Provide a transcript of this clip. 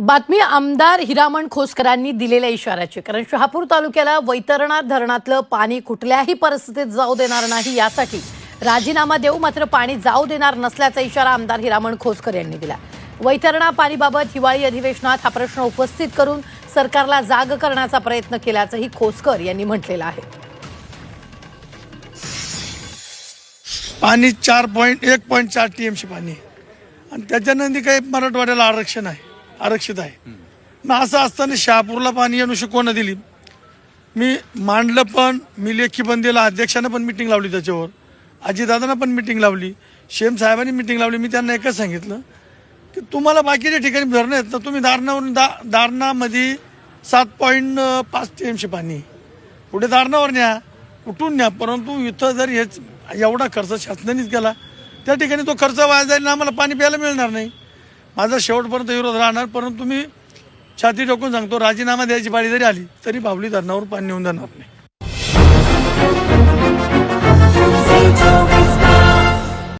बातमी आमदार हिरामण खोसकरांनी दिलेल्या इशाऱ्याची कारण शहापूर तालुक्याला वैतरणा धरणातलं पाणी कुठल्याही परिस्थितीत जाऊ देणार नाही यासाठी राजीनामा देऊ मात्र पाणी जाऊ देणार नसल्याचा इशारा आमदार हिरामण खोसकर यांनी दिला. वैतरणा पाणीबाबत हिवाळी अधिवेशनात हा प्रश्न उपस्थित करून सरकारला जाग करण्याचा प्रयत्न केल्याचंही खोसकर यांनी म्हटलेलं आहे. पाणी चार पॉईंट एक पॉईंट चार टी एमशी पाणी. आणि त्याच्यानंतर काही मराठवाड्याला आरक्षण आहे. आरक्षित आहे. मग असं असताना शहापूरला पाणी अनुषय कोणं दिली? मी मांडलं पण मी लेखी पण दिलं अध्यक्षानं पण मिटिंग लावली त्याच्यावर. अजितदादांना पण मिटिंग लावली. शेम साहेबांनी मिटिंग लावली. मी त्यांना एकच सांगितलं की तुम्हाला बाकीच्या ठिकाणी धरणं आहेत तर तुम्ही दारणावरून दा दारणामध्ये सात पॉईंट पाच टी एमशी पाणी. पुढे दारणावर न्या कुठून न्या. परंतु इथं जर हेच एवढा खर्च शासनानेच केला त्या ठिकाणी तो खर्च वाया जाईल ना आम्हाला पाणी प्यायला मिळणार नाही. माझा शेवटपर्यंत विरोध राहणार परंतु मी छाती टोकून सांगतो राजीनामा द्यायची पाळी जरी आली तरी बावली धरणावर पाणी नेऊन जाणार नाही.